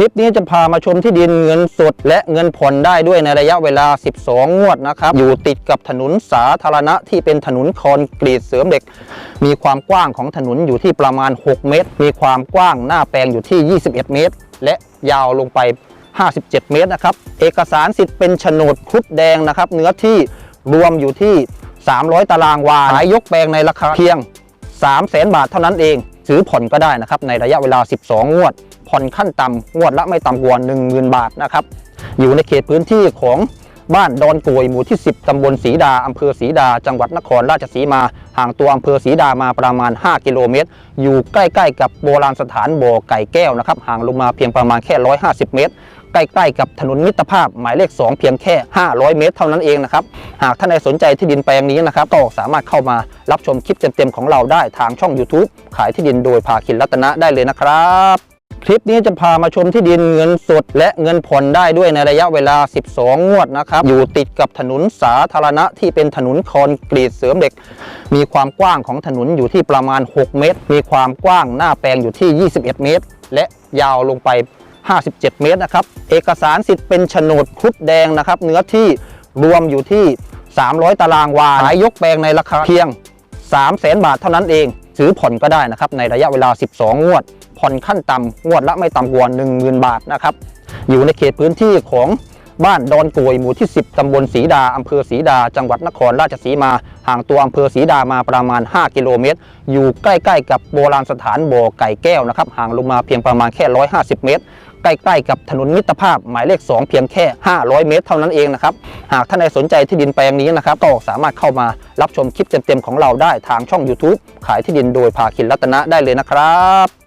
คลิปนี้จะพามาชมที่ดินเงินสด และเงินผ่อนได้ด้วยในระยะเวลา 12 งวดนะครับ อยู่ติดกับถนนสาธารณะที่เป็นถนนคอนกรีตเสริมเหล็ก มีความกว้างของถนนอยู่ที่ประมาณ 6 เมตร มีความกว้างหน้าแปลงอยู่ที่ 21 เมตร และยาวลงไป 57 เมตรนะครับ เอกสารสิทธิ์เป็นโฉนดครุฑแดงนะครับ เนื้อที่รวมอยู่ที่ 300 ตารางวาขายยกแปลงในราคาเพียง 3 0 0แสนบาทเท่านั้นเอง ซื้อผ่อนก็ได้นะครับในระยะเวลา 12 งวด ผ่อนขั้นต่ำงวดละไม่ต่ำกว่า10,000 บาทนะครับอยู่ในเขตพื้นที่ของบ้านดอนกวยหมู่ที่ 10 ตำบลศรีดา อำเภอศรีดา จังหวัดนครราชสีมา ห่างตัวอำเภอศรีดามาประมาณ 5 กิโลเมตร อยู่ใกล้ ๆ กับโบราณสถานบ่อไก่แก้วนะครับ ห่างลงมาเพียงประมาณแค่ 150 เมตร ใกล้ๆกับถนนมิตรภาพหมายเลข 2 เพียงแค่ 500 เมตร เท่านั้นเองนะครับ หากท่านใดสนใจที่ดินแปลงนี้นะครับ ก็สามารถเข้ามารับชมคลิปเต็มๆของเราได้ทางช่อง YouTube ขายที่ดินโดยภาคินรัตนะได้เลยนะครับคลิปนี้จะพามาชมที่ดินเงินสดและเงินผ่อนได้ด้วยในระยะเวลา 12 งวดนะครับ อยู่ติดกับถนนสาธารณะที่เป็นถนนคอนกรีตเสริมเหล็ก มีความกว้างของถนนอยู่ที่ประมาณ 6 เมตร มีความกว้างหน้าแปลงอยู่ที่ 21 เมตร และยาวลงไป 57 เมตรนะครับ เอกสารสิทธิ์เป็นโฉนดครุฑแดงนะครับ เนื้อที่รวมอยู่ที่ 300 ตารางวาขายยกแปลงในราคาเพียง 3 0 0แสนบาทเท่านั้นเอง ซื้อผ่อนก็ได้นะครับ ในระยะเวลา 12 งวด ผ่อนขั้นต่ำงวดละไม่ต่ำกว่า10,000 บาทนะครับ อยู่ในเขตพื้นที่ของ บ้านดอนกวยหมู่ที่ 10 ตำบลศรีดา อำเภอศรีดา จังหวัดนครราชสีมา ห่างตัวอำเภอศรีดามาประมาณ 5 กิโลเมตร อยู่ใกล้ๆ กับโบราณสถานบ่อไก่แก้วนะครับ ห่างลงมาเพียงประมาณแค่ 150 เมตร ใกล้ๆ กับถนนมิตรภาพหมายเลข 2 เพียงแค่ 500 เมตร เท่านั้นเองนะครับ หากท่านใดสนใจที่ดินแปลงนี้นะครับ ก็สามารถเข้ามารับชมคลิปเต็มๆ ของเราได้ทางช่อง YouTube ขายที่ดินโดยภาคินรัตนะได้เลยนะครับ